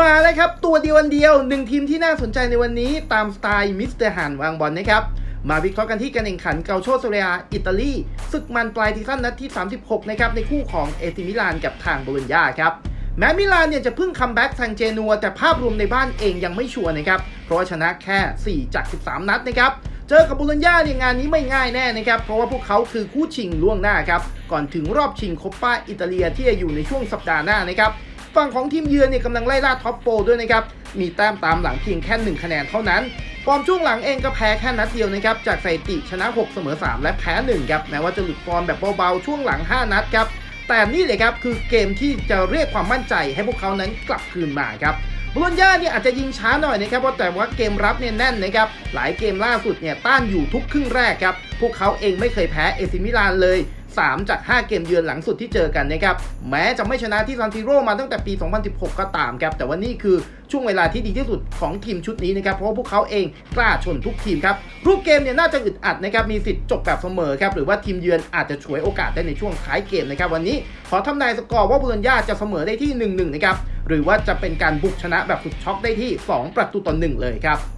มาแล้วครับ ตัวเดียววันเดียวหนึ่งทีมที่น่าสนใจในวันนี้ตามสไตล์มิสเตอร์ฮันวางบอลนะครับ มาวิเคราะห์กันที่การแข่งขันเกาโชโซเรียอิตาลีศึกมันปลายซีซั่นนัดที่ 36 นะครับ ในคู่ของเอซิมิลานกับทางโบโลญญาครับ แม้มิลานเนี่ยจะเพิ่งคัมแบ็กทางเจนัว แต่ภาพรวมในบ้านเองยังไม่ชัวร์นะครับ เพราะชนะแค่ 4 จาก 13 นัดนะครับเจอกับบูลญญาเนี่ยงานนี้ไม่ง่ายแน่นะครับ เพราะว่าพวกเขาคือคู่ชิงล่วงหน้าครับ ก่อนถึงรอบชิงคปป้าอิตาเลียที่จะอยู่ในช่วงสัปดาห์หน้านะครับ ฝั่งของทีมเยือนเนี่ยกำลังไล่ล่าท็อปโปด้วยนะครับ มีแต้มตามหลังเพียงแค่ 1 คะแนนเท่านั้นฟอร์มช่วงหลังเองก็แพ้แค่นัดเดียวนะครับ จากสถิติชนะ 6 เสมอ 3 และแพ้ 1 ครับ แม้ว่าจะหลุดฟอร์มแบบเบาๆ ช่วงหลัง 5 นัดครับ แต่นี่เลยครับคือเกมที่จะเรียกความมั่นใจให้พวกเขานั้นกลับคืนมาครับบุรญญาเนี่ยอาจจะยิงช้าหน่อยนะครับเพราะแต่ว่าเกมรับเนี่ยแน่นนะครับ หลายเกมล่าสุดเนี่ยต้านอยู่ทุกครึ่งแรกครับ พวกเขาเองไม่เคยแพ้เอซิมิลานเลย 3 จาก 5 เกมเยือนหลังสุดที่เจอกันนะครับแม้จะไม่ชนะที่ซันติโรมาตั้งแต่ปี 2016 ก็ตามครับแต่ว่านี่คือช่วงเวลาที่ดีที่สุดของทีมชุดนี้นะครับเพราะพวกเขาเองกล้าชนทุกทีมครับรูปเกมเนี่ยน่าจะอึดอัดนะครับมีสิทธิ์จบแบบเสมอครับหรือว่าทีมเยือนอาจจะฉวยโอกาสได้ในช่วงท้ายเกมนะครับวันนี้ขอทำนายสกอร์ว่าบุญญาจะเสมอได้ที่ 1-1 นะครับหรือว่าจะเป็นการบุกชนะแบบสุดช็อกได้ที่ 2 ประตูต่อ1เลยครับ